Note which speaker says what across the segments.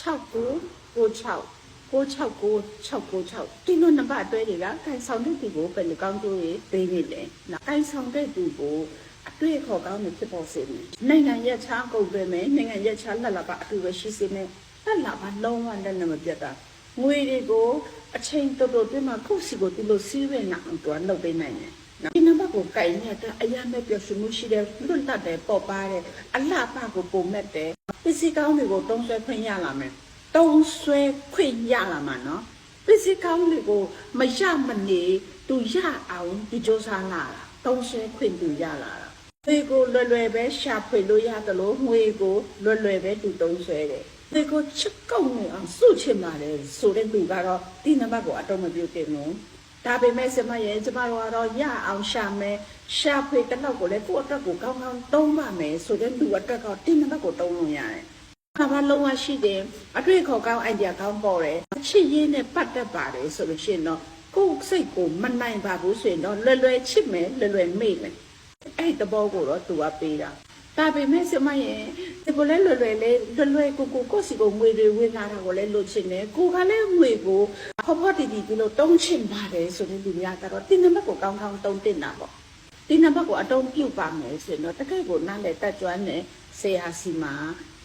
Speaker 1: 6996ဒီလိုနံပါတ်အတွဲတွေကကန်ဆောင်တဲ့သူကိုဘယ်လိုကောင်းကျိုးရေးပေးနေလဲနော်ကန်ဆောင်တဲ့သူကိုအတွေ့အခေါ်ကောင်းတွေဖြစ်ပေါ်စေမယ်နိုင်ငံရက်ချားကုန်ပဲမယ်နိုင်ငံရက်ချားလက်လာပါအတူပဲရှိစေမယ်လက်လာပါလုံးဝလက်နဲ့မပြတ်တာငွေတွေကိုအချိန်တော်တော်တွင်းမှာခုစီကိုသူလို့စီးဝင်လာအောင်သူကလုပ်ပေးနိုင်တယ်နော်ဒီနံပါတ် ကိုကင်ရတဲ့အရာမဲ့ပြောရှင်မှုရှိတယ်လွတ်လပ်တယ်ပေါ်ပါတဲ့အလှပကိုပုံမဲ့တယ်ပစ္စည်းကောင်းတွေကိုတုံးဆွဲခွင့်ရလာမယ်တုံးဆွဲခွင့်ရလာမှာနော်ပစ္စည်းကောင်းတွေကိုမရမနေသူရအောင်ဒီစ조사လာတာတုံးဆဲခွင့်သူရလာတာငွေကိုလွယ်လွယ်ပဲရှာဖွေလို့ရတယ်လို့ငွေကိုလွယ်လွယ်ပဲသူတုံးဆဲတယ်ငွေကိုချက်ကောက်နေအောင်စုချင်ပါတယ်ဆိုတဲ့သူကတော့ဒီနံပါတ်ကိုအတော့မပြုတ်တင်ဘူး ဒါပေမဲ့စမရဲ့ကျမတို့ကတော့ရအောင်ရှာမယ်ရှာဖွေတစ်လောက်ကိုလည်းကိုယ့်အတွက်ကိုကောင်းကောင်းတုံးပါမယ်ဆိုတဲ့လူအတွက်ကဒီနံပါတ်ကိုတုံးလို့ရတယ်ခါမလုံးဝရှိတယ်အတွေ့အခေါ်ကောင်း idea ကောင်းပေါ်တယ်အချစ်ရင်းနဲ့ပတ်သက်ပါတယ်ဆိုလို့ရှိရင်တော့ကိုယ်စိတ်ကိုမနိုင်ပါဘူးဆိုရင်တော့လွယ်လွယ်ချစ်မယ်လွယ်လွယ်မေ့မယ်အဲ့ဒီသဘောကိုတော့သူကပေးတာဒါပေမဲ့စမရဲ့ ဒီကိုလည်းလွယ်လွယ်လေးလွယ်လွယ်ကိုကိုကိုယ့်စီကိုငွေတွေဝင်လာတာကိုလည်းလိုချင်တယ်ကိုကလည်းငွေကိုဖော်ဖော်တီတီပြီးလို့တုံးချင်ပါတယ်ဆိုတဲ့လူများကတော့တင်းနံပါတ်ကိုကောင်းကောင်းတုံးတင်တာပေါ့ဒီနံပါတ်ကိုအတုံးပြုတ်ပါမယ်ဆိုရင်တော့တကယ့်ကိုနားလေတက်ကြွနဲ့ဆရာစီမှာ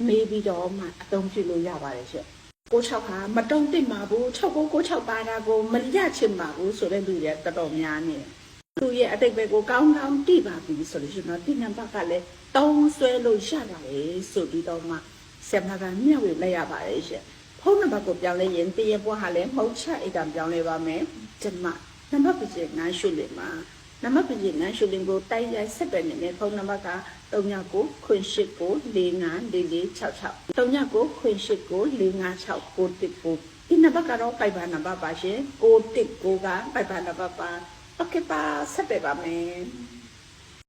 Speaker 1: မေးပြီးတော့မှအတုံးပြုတ်လို့ရပါတယ်ရှင့်96ဟာမတုံးတင်ပါဘူး6996ပါတာကိုမရချင်ပါဘူးဆိုတဲ့လူတွေတော်တော်များနေတယ် သူရဲ့အတိတ်ဘက်ကိုကောင်းကောင်းတိပါပြီဆိုလို့ရှိရင်တော့ဒီနံပါတ်ကလည်းတုံးဆွဲလို့ရပါတယ်ဆိုပြီးတော့မှဆရာမကမျှဝေလိုက်ရပါတယ်ရှင့်ဖုန်းနံပါတ်ကိုပြောင်းလဲရင်တရပွားဟာလည်းမဟုတ်ချအိတ်ကပြောင်းလဲပါမယ်ကျမနံပါတ်ပြည့်ငါရှုလို့မှာနံပါတ်ပြည့်နန်းရှုလင်ကိုတိုက်ရိုက်ဆက်ပဲနေတဲ့ဖုန်းနံပါတ်က39ခွင်8ကို454466 39ခွင်8ကို4569ဒီနံပါတ်ကတော့ပိုက်ပါနံပါတ်ပါရှင်619ကပိုက်ပါနံပါတ်ပါ โอเคပါဆက်ပဲပါမယ်